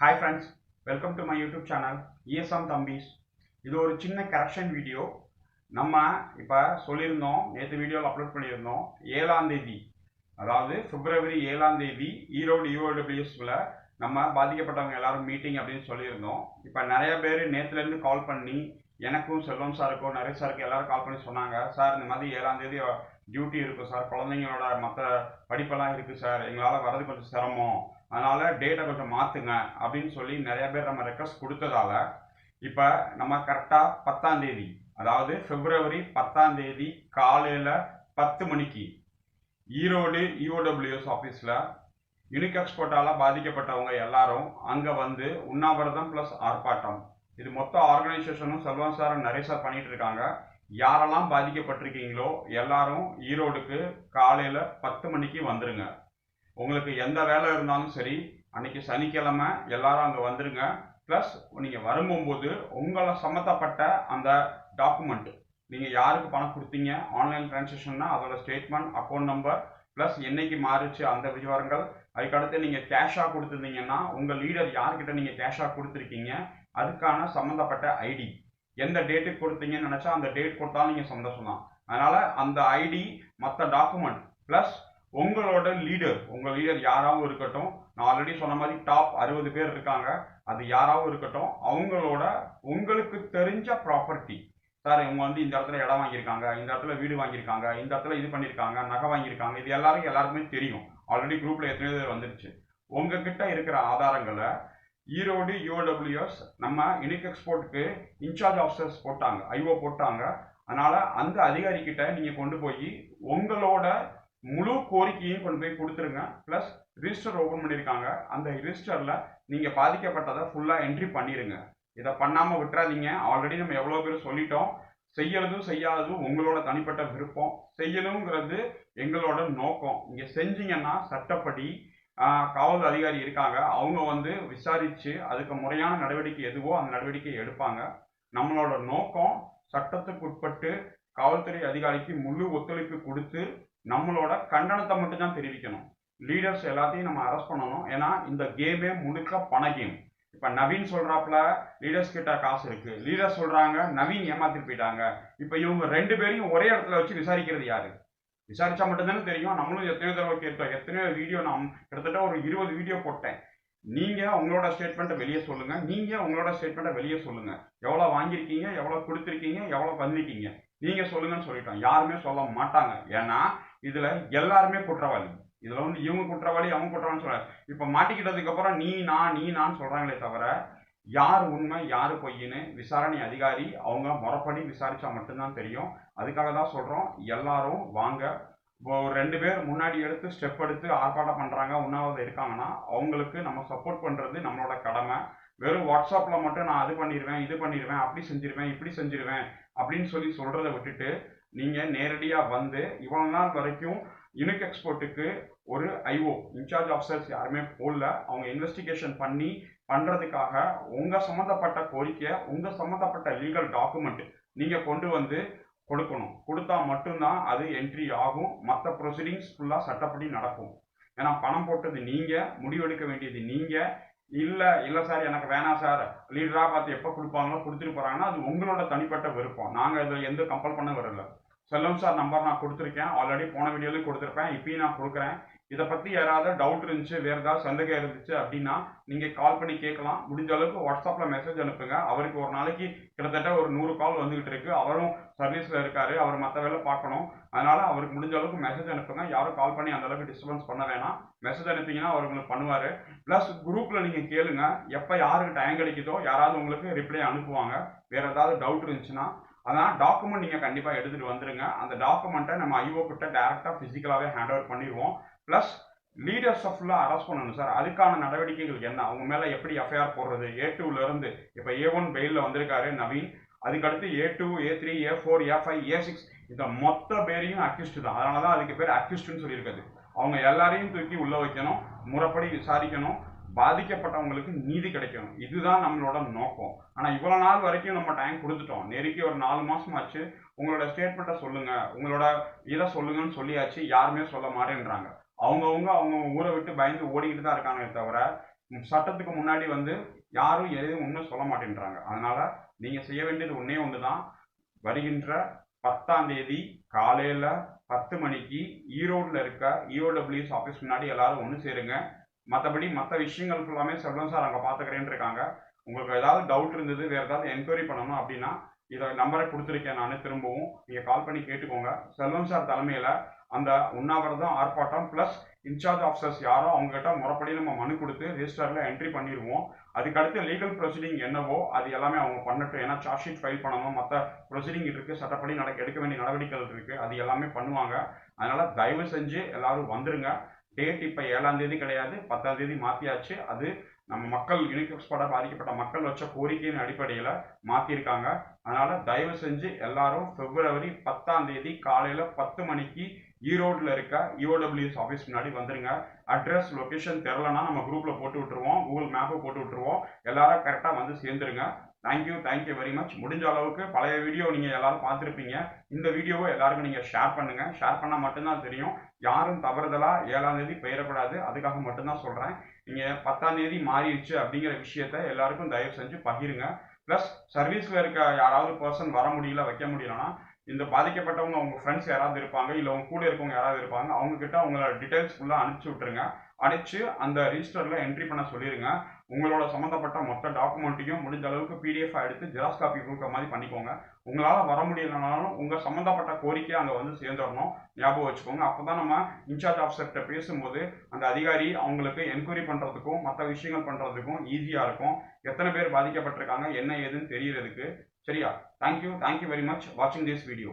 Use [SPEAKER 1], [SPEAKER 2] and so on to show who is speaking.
[SPEAKER 1] Hi friends welcome to my YouTube channel ESM தம்பிஸ் இது ஒரு சின்ன கரெக்ஷன் வீடியோ நம்ம இப்போ சொல்லியிருந்தோம் நேற்று வீடியோவில் அப்லோட் பண்ணியிருந்தோம் ஏழாம் தேதி. அதாவது பிப்ரவரி ஏழாம் தேதி ஈரோடு யூஓடபிள்யூஎஸ்ல நம்ம பாதிக்கப்பட்டவங்க எல்லாரும் மீட்டிங் அப்படின்னு சொல்லியிருந்தோம். இப்போ நிறைய பேர் நேற்றுலேருந்து கால் பண்ணி எனக்கும் செல்வம் சாருக்கும் நிறைய சாருக்கு எல்லாரும் கால் பண்ணி சொன்னாங்க சார் இந்த மாதிரி ஏழாம் தேதி டியூட்டி இருக்கும் சார் குழந்தைங்களோட மற்ற படிப்பெல்லாம் இருக்குது சார் எங்களால் வர்றது கொஞ்சம் சிரமம். அதனால் டேட்டை கொஞ்சம் மாற்றுங்க அப்படின்னு சொல்லி நிறையா பேர் நம்ம ரெக்வஸ்ட் கொடுத்ததால இப்போ நம்ம கரெக்டாக பத்தாம் தேதி அதாவது பிப்ரவரி பத்தாம் தேதி காலையில் பத்து மணிக்கு ஈரோடு இஓடபிள்யூஎஸ் ஆஃபீஸில் யூனிக் எக்ஸ்போர்ட்டால் பாதிக்கப்பட்டவங்க எல்லாரும் அங்கே வந்து உண்ணாவிரதம் ப்ளஸ் ஆர்ப்பாட்டம். இது மொத்த ஆர்கனைசேஷனும் செல்வம் சார் நிறைய சார் பண்ணிகிட்டு இருக்காங்க. யாரெல்லாம் பாதிக்கப்பட்டிருக்கீங்களோ எல்லாரும் ஈரோடுக்கு காலையில் பத்து மணிக்கு வந்துடுங்க உங்களுக்கு எந்த வேலை இருந்தாலும் சரி அன்னைக்கு சனிக்கிழமை எல்லாரும் அங்கே வந்துருங்க. ப்ளஸ் நீங்கள் வரும்போது உங்களை சம்மந்தப்பட்ட அந்த டாக்குமெண்ட் நீங்கள் யாருக்கு பணம் கொடுத்தீங்க ஆன்லைன் டிரான்சாக்ஷன்னா அதோட ஸ்டேட்மெண்ட் அக்கௌண்ட் நம்பர் ப்ளஸ் என்னைக்கு மாறிச்சு அந்த விவரங்கள் அதுக்கடுத்து நீங்கள் கேஷாக கொடுத்துருந்தீங்கன்னா உங்கள் லீடர் யார்கிட்ட நீங்கள் கேஷாக கொடுத்துருக்கீங்க அதுக்கான சம்மந்தப்பட்ட ஐடி எந்த டேட்டுக்கு கொடுத்தீங்கன்னு நினச்சா அந்த டேட் கொடுத்தாலும் நீங்கள் சந்தோஷம் தான் அதனால் அந்த ஐடி மற்ற டாக்குமெண்ட் ப்ளஸ் உங்களோட லீடர் உங்கள் லீடர் யாராவும் இருக்கட்டும் நான் ஆல்ரெடி சொன்ன மாதிரி டாப் அறுபது பேர் இருக்காங்க. அது யாராவும் இருக்கட்டும் அவங்களோட உங்களுக்கு தெரிஞ்ச ப்ராப்பர்ட்டி சார் இவங்க வந்து இந்த இடத்துல இடம் வாங்கியிருக்காங்க இந்த இடத்துல வீடு வாங்கியிருக்காங்க இந்த இடத்துல இது பண்ணியிருக்காங்க நகை வாங்கியிருக்காங்க. இது எல்லாருக்கும் எல்லாருக்குமே தெரியும். ஆல்ரெடி குரூப்பில் எத்தனையோ பேர் வந்துருச்சு. உங்ககிட்ட இருக்கிற ஆதாரங்களை ஈரோடு யூஓடபிள்யூஎஸ் நம்ம யுனிக் எக்ஸ்போர்ட்டுக்கு இன்சார்ஜ் ஆஃபீஸர்ஸ் போட்டாங்க ஐஓ போட்டாங்க. அதனால் அந்த அதிகாரிக்கிட்ட நீங்கள் கொண்டு போய் உங்களோட முழு கோரிக்கையும் கொண்டு போய் கொடுத்துருங்க. ப்ளஸ் ரிஜிஸ்டர் ஓப்பன் பண்ணியிருக்காங்க அந்த ரிஜிஸ்டரில் நீங்கள் பாதிக்கப்பட்டதை ஃபுல்லாக என்ட்ரி பண்ணிடுங்க இதை பண்ணாமல் விட்டுறாதீங்க. ஆல்ரெடி நம்ம எவ்வளோ பேர் சொல்லிட்டோம். செய்யறதும் செய்யாததும் உங்களோட தனிப்பட்ட விருப்பம். செய்யணுங்கிறது எங்களோட நோக்கம். நீங்கள் செஞ்சீங்கன்னா சட்டப்படி காவல் அதிகாரி இருக்காங்க. அவங்க வந்து விசாரித்து அதுக்கு முறையான நடவடிக்கை எதுவோ அந்த நடவடிக்கை எடுப்பாங்க. நம்மளோட நோக்கம் சட்டத்துக்கு உட்பட்டு காவல்துறை அதிகாரிக்கு முழு ஒத்துழைப்பு கொடுத்து நம்மளோட கண்டனத்தை மட்டும்தான் தெரிவிக்கணும். லீடர்ஸ் எல்லாத்தையும் நம்ம அரெஸ்ட் பண்ணணும். ஏன்னா இந்த கேமே முழுக்க பண கேம் இப்போ நவீன் சொல்கிறாப்புல லீடர்ஸ் கிட்ட காசு இருக்கு. லீடர்ஸ் சொல்கிறாங்க நவீன் ஏமாத்திட்டு போயிட்டாங்க. இப்போ இவங்க ரெண்டு பேரையும் ஒரே இடத்துல வச்சு விசாரிக்கிறது யாரு? விசாரிச்சா மட்டும்தானே தெரியும். நம்மளும் எத்தனையோ தடவை கேட்டோம். எத்தனையோ வீடியோ நான் கிட்டத்தட்ட ஒரு இருபது வீடியோ போட்டேன். நீங்க உங்களோட ஸ்டேட்மெண்ட்டை வெளியே சொல்லுங்க. நீங்க உங்களோட ஸ்டேட்மெண்ட்டை வெளியே சொல்லுங்க. எவ்வளவு வாங்கியிருக்கீங்க? எவ்வளவு கொடுத்துருக்கீங்க? எவ்வளவு பண்ணிருக்கீங்க நீங்க சொல்லுங்கன்னு சொல்லிட்டோம். யாருமே சொல்ல மாட்டாங்க. ஏன்னா இதுல எல்லாருமே குற்றவாளி. இதுல வந்து இவங்க குற்றவாளி அவங்க குற்றவாளி சொல்ல. இப்ப மாட்டிக்கிட்டதுக்கு அப்புறம் நீ நான் நீ நான் சொல்றாங்களே தவிர யார் உண்மை யார் பொய்ன்னு விசாரணை அதிகாரி அவங்க முறைப்படி விசாரிச்சா மட்டும்தான் தெரியும். அதுக்காக தான் சொல்கிறோம் எல்லாரும் வாங்க. இப்போ ஒரு ரெண்டு பேர் முன்னாடி எடுத்து ஸ்டெப் எடுத்து ஆர்ப்பாட்டம் பண்ணுறாங்க உண்ணாவது இருக்காங்கன்னா அவங்களுக்கு நம்ம சப்போர்ட் பண்ணுறது நம்மளோட கடமை. வெறும் வாட்ஸ்அப்பில் மட்டும் நான் அது பண்ணிடுவேன் இது பண்ணிடுவேன் அப்படி செஞ்சிருவேன் இப்படி செஞ்சிருவேன் அப்படின்னு சொல்லி சொல்கிறத விட்டுட்டு நீங்கள் நேரடியாக வந்து இவ்வளோ நாள் வரைக்கும் யுனிக் எக்ஸ்போர்ட்டுக்கு ஒரு ஐஓ இன்சார்ஜ் ஆஃபீஸர்ஸ் யாருமே போடல. அவங்க இன்வெஸ்டிகேஷன் பண்ணி பண்ணுறதுக்காக உங்கள் சம்மந்தப்பட்ட கோரிக்கை உங்கள் சம்மந்தப்பட்ட லீகல் டாக்குமெண்ட் நீங்கள் கொண்டு வந்து கொடுக்கணும். கொடுத்தா மட்டும்தான் அது என்ட்ரி ஆகும். மற்ற ப்ரொசீடிங்ஸ் ஃபுல்லாக சட்டப்படி நடக்கும். ஏன்னா பணம் போட்டது நீங்கள் முடிவெடுக்க வேண்டியது நீங்கள் இல்லை இல்லை சார் எனக்கு வேணாம் சார் லீடராக பார்த்து எப்போ கொடுப்பாங்களோ கொடுத்துட்டு போகிறாங்கன்னா அது உங்களோட தனிப்பட்ட விருப்பம். நாங்கள் இதில் எந்த கம்பல் பண்ண வரல. செல்வம் சார் நம்பர் நான் கொடுத்துருக்கேன். ஆல்ரெடி போன வீடியோலையும் கொடுத்துருப்பேன். இப்பயும் நான் கொடுக்குறேன். இதை பற்றி யாராவது டவுட் இருந்துச்சு வேறு ஏதாவது சந்தேகம் இருந்துச்சு அப்படின்னா நீங்கள் கால் பண்ணி கேட்கலாம். முடிஞ்ச அளவுக்கு வாட்ஸ்அப்பில் மெசேஜ் அனுப்புங்க. அவருக்கு ஒரு நாளைக்கு கிட்டத்தட்ட ஒரு நூறு கால் வந்துகிட்டு இருக்கு. அவரும் சர்வீஸில் இருக்காரு. அவர் மற்ற வேலை பார்க்கணும். அதனால அவருக்கு முடிஞ்ச அளவுக்கு மெசேஜ் அனுப்புங்க. யாரும் கால் பண்ணி அந்த அளவுக்கு டிஸ்டர்பன்ஸ் பண்ண வேணாம். மெசேஜ் அனுப்பிங்கன்னா அவர் உங்களுக்கு ப்ளஸ் குரூப்பில் நீங்கள் நீங்க கேளுங்க. எப்போ யாருக்கு டைம் கிடைக்குதோ யாராவது உங்களுக்கு ரிப்ளை அனுப்புவாங்க. வேறு ஏதாவது டவுட் இருந்துச்சுன்னா அதான் டாக்குமெண்ட் நீங்கள் கண்டிப்பாக எடுத்துகிட்டு வந்துருங்க. அந்த டாக்குமெண்ட்டை நம்ம ஐஓ கிட்ட டேரெக்டாக ஃபிசிக்கலாகவே ஹேண்ட் ஓவர் பண்ணிடுவோம். ப்ளஸ் லீடர்ஸை ஃபுல்லாக அரெஸ்ட் பண்ணணும் சார் அதுக்கான நடவடிக்கைகள் என்ன? அவங்க மேலே எப்படி எஃப்ஐஆர் போடுறது? ஏ டூலேருந்து இப்போ ஏ ஒன் பெயிலில் வந்திருக்காரு நவீன். அதுக்கடுத்து A two A three A four A five A six இந்த மொத்த பேரையும் அக்யூஸ்டு தான். அதனால தான் அதுக்கு பேர் அக்யூஸ்டுன்னு சொல்லியிருக்காது அவங்க எல்லாரையும் தூக்கி உள்ளே வைக்கணும். முறைப்படி விசாரிக்கணும். பாதிக்கப்பட்டவங்களுக்கு நீதி கிடைக்கணும். இதுதான் நம்மளோட நோக்கம். ஆனால் இவ்வளோ நாள் வரைக்கும் நம்ம டைம் கொடுத்துட்டோம். நெருக்கி ஒரு நாலு மாசம் ஆச்சு உங்களோட ஸ்டேட்மெண்ட்டை சொல்லுங்க. உங்களோட இதை சொல்லுங்கன்னு சொல்லியாச்சு. யாருமே சொல்ல மாட்டேன்றாங்க. அவங்கவுங்க அவங்க ஊரை விட்டு பயந்து ஓடிக்கிட்டு தான் இருக்காங்களே தவிர சட்டத்துக்கு முன்னாடி வந்து யாரும் எதுவும் ஒன்றும் சொல்ல மாட்டேன்றாங்க. அதனால நீங்க செய்ய வேண்டியது ஒன்றே ஒன்று தான் வருகின்ற பத்தாம் தேதி காலையில பத்து மணிக்கு ஈரோடில் இருக்க இஓடபிள்யூஎஸ் ஆஃபீஸ் முன்னாடி எல்லாரும் ஒன்று சேருங்க. மற்றபடி மற்ற விஷயங்கள் ஃபுல்லாமே செல்வம் சார் அங்கே பார்த்துக்கிறேன்னு இருக்காங்க உங்களுக்கு ஏதாவது டவுட் இருந்தது வேறு ஏதாவது என்கொயரி பண்ணணும் அப்படின்னா இதை நம்பரை கொடுத்துருக்கேன் நான் திரும்பவும் நீங்கள் கால் பண்ணி கேட்டுக்கோங்க. செல்வம் சார் தலைமையில் அந்த உண்ணாவிரதம் ஆர்ப்பாட்டம் ப்ளஸ் இன்சார்ஜ் ஆஃபீஸர்ஸ் யாரோ அவங்ககிட்ட முறைப்படி நம்ம மனு கொடுத்து ரிஜிஸ்டரில் என்ட்ரி பண்ணிடுவோம் அதுக்கடுத்து லீகல் ப்ரொசீடிங் என்னவோ அது எல்லாமே அவங்க பண்ணட்டும். ஏன்னா சார்ஜ் ஷீட் ஃபைல் பண்ணணும் மற்ற ப்ரொசீடிங் இருக்குது சட்டப்படி நடக்க எடுக்க வேண்டிய நடவடிக்கைகள் இருக்குது அது எல்லாமே பண்ணுவாங்க. அதனால் தயவு செஞ்சு எல்லோரும் வந்துருங்க. டேட் இப்போ ஏழாம் தேதி கிடையாது பத்தாம் தேதி மாற்றியாச்சு அது நம்ம மக்கள் யூனிகெக்ஸ்போட பாதிக்கப்பட்ட மக்கள் வச்ச கோரிக்கையின் அடிப்படையில் மாற்றிருக்காங்க அதனால தயவு செஞ்சு எல்லாரும் பிப்ரவரி பத்தாம் தேதி காலையில் பத்து மணிக்கு ஈரோடில் இருக்க இஓடபிள்யூஎஸ் ஆஃபீஸ் முன்னாடி வந்துருங்க. அட்ரஸ் லொகேஷன் தெரிலனா நம்ம குரூப்பில் போட்டு விட்டுருவோம். கூகுள் மேப்பை போட்டு விட்டுருவோம். எல்லாரும் கரெக்டாக வந்து சேர்ந்துருங்க. Thank you thank you very much முடிஞ்ச அளவுக்கு பழைய வீடியோ நீங்கள் எல்லாரும் பார்த்துருப்பீங்க. இந்த வீடியோவை எல்லாருக்கும் நீங்கள் ஷேர் பண்ணுங்க. ஷேர் பண்ணால் மட்டும்தான் தெரியும். யாரும் தவறுதலாக ஏழாம் தேதி பெயரக்கூடாது அதுக்காக மட்டும்தான் சொல்கிறேன் நீங்கள் பத்தாம் தேதி மாறிடுச்சு அப்படிங்கிற விஷயத்த எல்லாருக்கும் தயவு செஞ்சு பகிருங்க. ப்ளஸ் சர்வீஸில் இருக்க யாராவது பர்சன் வர முடியல வைக்க முடியலன்னா இந்த பாதிக்கப்பட்டவங்க உங்க ஃப்ரெண்ட்ஸ் யாராவது இருப்பாங்க இல்லை உங்க கூட இருக்கவங்க யாராவது இருப்பாங்க அவங்க கிட்ட அவங்களோட டீட்டெயில்ஸ் ஃபுல்லாக அனுப்பிச்சி விட்டுருங்க. அனுப்பிச்சு அந்த ரிஜிஸ்டரில் என்ட்ரி பண்ண சொல்லிடுங்க உங்களோட சம்மந்தப்பட்ட மொத்த டாக்குமெண்ட்டையும் முடிஞ்ச அளவுக்கு பிடிஎஃப் எடுத்து ஜெராக்ஸ் காப்பி கொடுக்குற மாதிரி பண்ணிக்கோங்க. உங்களால் வர முடியலனாலும் உங்கள் சம்மந்தப்பட்ட கோரிக்கை அங்கே வந்து சேர்ந்துடணும். ஞாபகம் வச்சுக்கோங்க. அப்போ தான் நம்ம இன்சார்ஜ் ஆஃபீஸர்கிட்ட பேசும்போது அந்த அதிகாரி அவங்களுக்கு என்கொயரி பண்ணுறதுக்கும் மற்ற விஷயங்கள் பண்ணுறதுக்கும் ஈஸியாக இருக்கும். எத்தனை பேர் பாதிக்கப்பட்டிருக்காங்க என்ன ஏதுன்னு தெரியறதுக்கு. சரியா? Thank you thank you very much வாட்சிங் திஸ் வீடியோ